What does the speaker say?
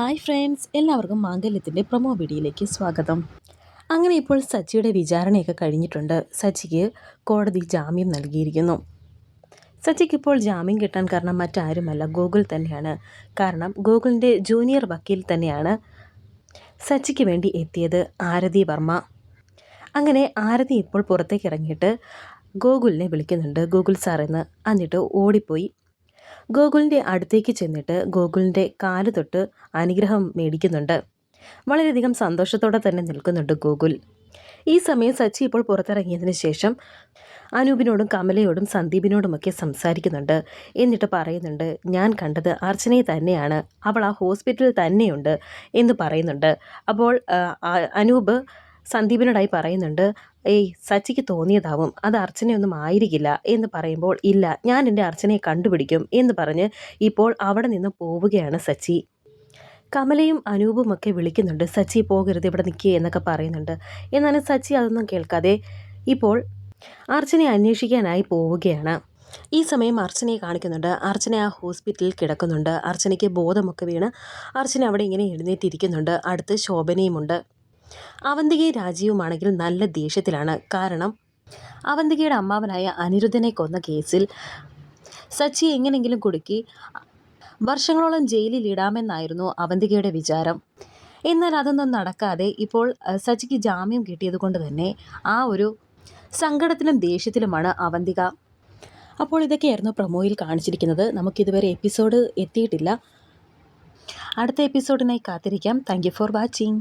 Hi friends എല്ലാവർക്കും മാംഗല്യത്തിന്റെ promo വീഡിയോയിലേക്ക് സ്വാഗതം. അങ്ങനെ ഇപ്പോൾ സച്ചിയുടെ വിചാരണയൊക്കെ കഴിഞ്ഞിട്ടുണ്ട്. സച്ചിക്ക് കോടതി ജാമ്യം നൽകിയിരിക്കുന്നു. സച്ചിക്ക് ഇപ്പോൾ ജാമ്യം കിട്ടാൻ കാരണം മറ്റാരുമല്ല ഗൂഗിൾ തന്നെയാണ്. കാരണം ഗൂഗിളിന്റെ ജൂനിയർ വക്കീൽ തന്നെയാണ് സച്ചിക്ക് വേണ്ടി എത്തിയത് ആരതി വർമ്മ. അങ്ങനെ ആരതി ഇപ്പോൾ പുറത്തേക്ക് ഇറങ്ങിയിട്ട് ഗൂഗിളിനെ വിളിക്കുന്നുണ്ട്. ഗൂഗിൾ സാർ എന്ന് എന്നിട്ട് ഓടിപ്പോയി. ഗോകുലിന്റെ അടുത്തേക്ക് ചെന്നിട്ട് ഗോകുലിന്റെ കാൽ തൊട്ട് അനുഗ്രഹം മേടിക്കുന്നുണ്ട്. വളരെയധികം സന്തോഷത്തോടെ തന്നെ നിൽക്കുന്നുണ്ട് ഗോകുൽ. ഈ സമയം സച്ചി ഇപ്പോൾ പുറത്തിറങ്ങിയതിന് ശേഷം അനൂപിനോടും കമലയോടും സന്ദീപിനോടുമൊക്കെ സംസാരിക്കുന്നുണ്ട്. എന്നിട്ട് പറയുന്നുണ്ട് ഞാൻ കണ്ടത് അർച്ചനയെ തന്നെയാണ്. അവൾ ആ ഹോസ്പിറ്റലിൽ തന്നെയുണ്ട് എന്ന് പറയുന്നുണ്ട്. അപ്പോൾ അനൂപ് സന്ദീപിനോടായി പറയുന്നുണ്ട് ഏയ് സച്ചിക്ക് തോന്നിയതാവും. അത് അർച്ചനയൊന്നും ആയിരിക്കില്ല. എന്ന് പറയുമ്പോൾ ഇല്ല ഞാൻ എന്റെ അർച്ചനയെ കണ്ടുപിടിക്കും. എന്ന് പറഞ്ഞ് ഇപ്പോൾ അവിടെ നിന്ന് പോവുകയാണ് സച്ചി. കമലയും അനൂപും ഒക്കെ വിളിക്കുന്നുണ്ട് സച്ചി പോകരുത് ഇവിടെ നിൽക്കുക എന്നൊക്കെ പറയുന്നുണ്ട്. എന്നാലും സച്ചി അതൊന്നും കേൾക്കാതെ ഇപ്പോൾ അർച്ചനയെ അന്വേഷിക്കാനായി പോവുകയാണ്. ഈ സമയം അർച്ചനയെ കാണിക്കുന്നുണ്ട്. അർച്ചന ആ ഹോസ്പിറ്റലിൽ കിടക്കുന്നുണ്ട്. അർച്ചനയ്ക്ക് ബോധമൊക്കെ വീണ് അർച്ചന അവിടെ ഇങ്ങനെ എഴുന്നേറ്റിരിക്കുന്നുണ്ട്. അടുത്ത് ശോഭനയുമുണ്ട്. അവന്തികയും രാജീവുമാണെങ്കിൽ നല്ല ദേഷ്യത്തിലാണ്. കാരണം അവന്തികയുടെ അമ്മാവനായ അനിരുദ്ധനെ കൊന്ന കേസിൽ സച്ചി എങ്ങനെങ്കിലും കുടുക്കി വർഷങ്ങളോളം ജയിലിൽ ഇടാമെന്നായിരുന്നു അവന്തികയുടെ വിചാരം. എന്നാൽ അതൊന്നും നടക്കാതെ ഇപ്പോൾ സച്ചിക്ക് ജാമ്യം കിട്ടിയതുകൊണ്ട് തന്നെ ആ ഒരു സങ്കടത്തിലും ദേഷ്യത്തിലുമാണ് അവന്തിക. അപ്പോൾ ഇതൊക്കെയായിരുന്നു പ്രൊമോയിൽ കാണിച്ചിരിക്കുന്നത്. നമുക്കിതുവരെ എപ്പിസോഡ് എത്തിയിട്ടില്ല. അടുത്ത എപ്പിസോഡിനായി കാത്തിരിക്കാം. Thank for watching.